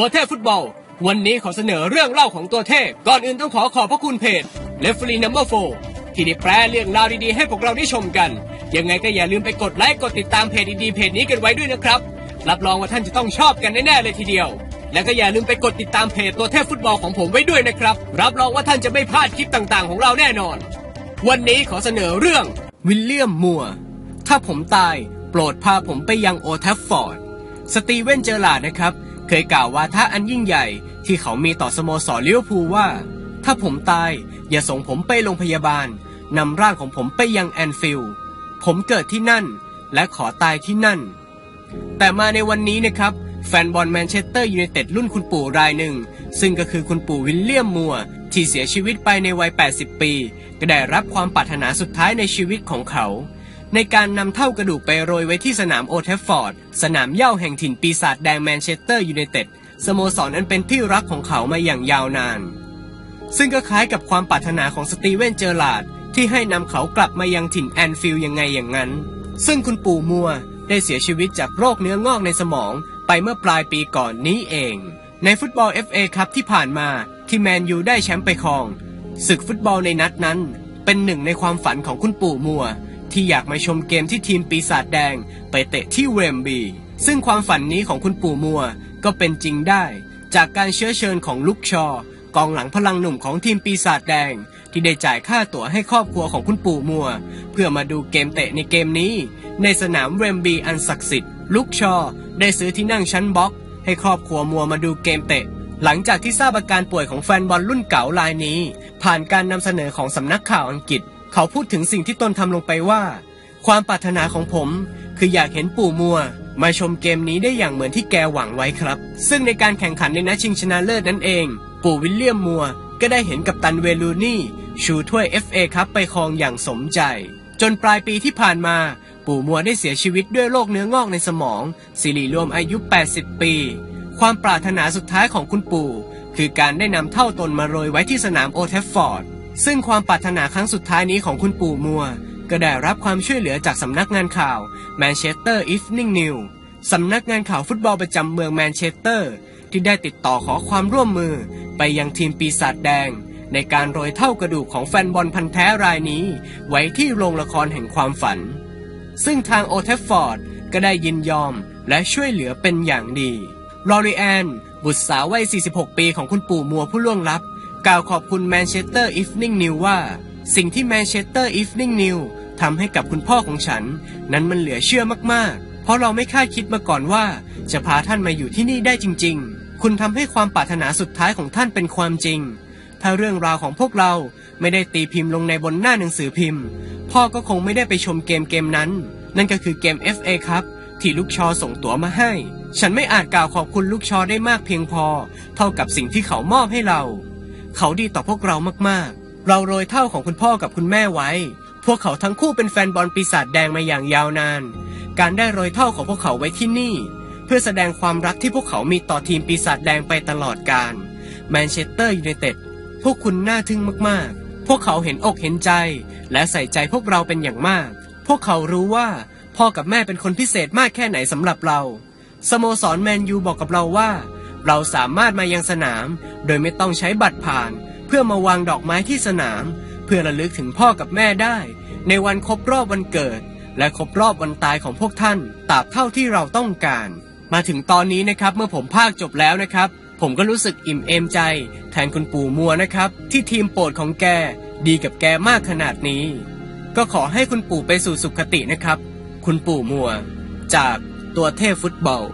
ตัวเทพฟุตบอล วันนี้ขอเสนอเรื่องเล่าของตัวเทพ ก่อนอื่นต้องขอขอบพระคุณเพจ r e f e r e e Number 4ที่ได้แปลเรื่องราวดีๆ ให้พวกเราได้ชมกัน ยังไงก็อย่าลืมไปกดไลค์กดติดตามเพจดีๆเพจนี้กันไว้ด้วยนะครับ รับรองว่าท่านจะต้องชอบกันแน่ๆเลยทีเดียว และก็อย่าลืมไปกดติดตามเพจตัวเทพฟุตบอลของผมไว้ด้วยนะครับ รับรองว่าท่านจะไม่พลาดคลิปต่างๆ ของเราแน่นอน วันนี้ขอเสนอเรื่องวิลเลียมมัวถ้าผมตายโปรดพาผมไปยังโอทัฟฟอร์ด สตีเวนเจอร์ลาดนะครับ เคยกล่าววาทะอันยิ่งใหญ่ที่เขามีต่อสโมสรลิเวอร์พูลว่า ถ้าผมตายอย่าส่งผมไปโรงพยาบาลนำร่างของผมไปยังแอนฟิลด์ผมเกิดที่นั่น และขอตายที่นั่น แต่มาในวันนี้นะครับ แฟนบอลแมนเชสเตอร์ยูไนเต็ดรุ่นคุณปู่รายหนึ่ง ซึ่งก็คือคุณปู่วิลเลียมมัวที่เสียชีวิตไปในวัย 80 ปี ก็ได้รับความปรารถนาสุดท้ายในชีวิตของเขา ในการนำเท่ากระดูกไปโรยไว้ที่สนามโอเทฟฟอร์ด สนามเย้าแห่งถิ่นปีศาจแดงแมนเชสเตอร์ยูไนเต็ดสโมสรนั้นเป็นที่รักของเขามาอย่างยาวนาน ซึ่งก็คล้ายกับความปรารถนาของสตีเวนเจอร์ลาดที่ให้นำเขากลับมายังถิ่นแอนฟิลด์ยังไงอย่างนั้น ซึ่งคุณปู่มัวได้เสียชีวิตจากโรคเนื้องอกในสมองไปเมื่อปลายปีก่อนนี้เอง ในฟุตบอล FA ครับที่ผ่านมาที่แมนยูได้แชมป์ไปครอง ศึกฟุตบอลในนัดนั้น เป็นหนึ่งในความฝันของคุณปู่มัว ที่อยากมาชมเกมที่ทีมปีศาจแดง ไปเตะที่เวมบีซึ่งความฝันนี้ของคุณปู่มัวก็เป็นจริงได้ จากการเชื้อเชิญของลุกชอกองหลังพลังหนุ่มของทีมปีศาจแดง ที่ได้จ่ายค่าตั๋วให้ครอบครัวของคุณปู่มัว เพื่อมาดูเกมเตะในเกมนี้ ในสนามเวมบีอันศักดิ์สิทธิ์ลุกชอ ได้ซื้อที่นั่งชั้นบล็อก ให้ครอบครัวมัวมาดูเกมเตะ หลังจากที่ทราบอาการป่วยของแฟนบอลรุ่นเก่ารายนี้ ผ่านการนำเสนอของสำนักข่าวอังกฤษ เขาพูดถึงสิ่งที่ตนทำลงไปว่า ความปรารถนาของผมคืออยากเห็นปู่มัว มาชมเกมนี้ได้อย่างเหมือนที่แกหวังไว้ครับ ซึ่งในการแข่งขันในนัดชิงชนะเลิศนั่นเอง ปู่วิลเลียมมัวก็ได้เห็นกับตันเวลูนี่ชูถ้วย FA ครับไปครองอย่างสมใจ จนปลายปีที่ผ่านมา ปู่มัวได้เสียชีวิตด้วยโรคเนื้องอกในสมอง สิริรวมอายุ 80 ปี ความปรารถนาสุดท้ายของคุณปู่ คือการได้นำเท่าตนมาโรยไว้ที่สนามโอเทฟฟอร์ด ซึ่งความปรารถนาครั้งสุดท้ายนี้ของคุณปู่มัว ก็ได้รับความช่วยเหลือจากสำนักงานข่าว Manchester Evening News สำนักงานข่าวฟุตบอลประจำเมืองแมนเชสเตอร์ ที่ได้ติดต่อขอความร่วมมือไปยังทีมปีศาจแดง ในการโรยเท่ากระดูกของแฟนบอลพันธ์แท้รายนี้ ไว้ที่โรงละครแห่งความฝัน ซึ่งทางโอเทฟฟอร์ดก็ได้ยินยอมและช่วยเหลือเป็นอย่างดีลอรีแอนบุตรสาววัย 46 ปีของคุณปู่มัวผู้ล่วงลับ กล่าวขอบคุณแมนเชสเตอร์อีฟนิ่งนิวว่า สิ่งที่แมนเชสเตอร์อีฟนิ่งนิวทำให้กับคุณพ่อของฉัน นั้นมันเหลือเชื่อมากๆ เพราะเราไม่คาดคิดมาก่อนว่า จะพาท่านมาอยู่ที่นี่ได้จริง ๆ คุณทำให้ความปรารถนาสุดท้ายของท่านเป็นความจริง ถ้าเรื่องราวของพวกเราไม่ได้ตีพิมพ์ลงในบนหน้าหนังสือพิมพ์ พ่อก็คงไม่ได้ไปชมเกมเกมนั้น นั่นก็คือเกม FA ครับที่ลูกชอส่งตั๋วมาให้ ฉันไม่อาจกล่าวขอบคุณลูกชอได้มากเพียงพอ เท่ากับสิ่งที่เขามอบให้เรา เขาดีต่อพวกเรามากๆ เราโรยเท่าของคุณพ่อกับคุณแม่ไว้ พวกเขาทั้งคู่เป็นแฟนบอลปีศาจแดงมาอย่างยาวนาน การได้โรยเท่าของพวกเขาไว้ที่นี่ เพื่อแสดงความรักที่พวกเขามีต่อทีมปีศาจแดงไปตลอดกาลแมนเชสเตอร์ยูไนเต็ดพวกคุณน่าทึ่งมากๆ พวกเขาเห็นอกเห็นใจ และใส่ใจพวกเราเป็นอย่างมาก พวกเขารู้ว่าพ่อกับแม่เป็นคนพิเศษมากแค่ไหนสำหรับเรา สโมสรแมนยูบอกกับเราว่า เราสามารถมายังสนาม โดยไม่ต้องใช้บัตรผ่าน เพื่อมาวางดอกไม้ที่สนาม เพื่อระลึกถึงพ่อกับแม่ได้ ในวันครบรอบวันเกิด และครบรอบวันตายของพวกท่านตราบเท่าที่เราต้องการ มาถึงตอนนี้นะครับเมื่อผมภาคจบแล้วนะครับ ผมก็รู้สึกอิ่มเอมใจ แทนคุณปู่มัวนะครับ ที่ทีมโปรดของแกดีกับแกมากขนาดนี้ ก็ขอให้คุณปู่ไปสู่สุขตินะครับ คุณปู่มัว จากตัวเทพฟุตบอล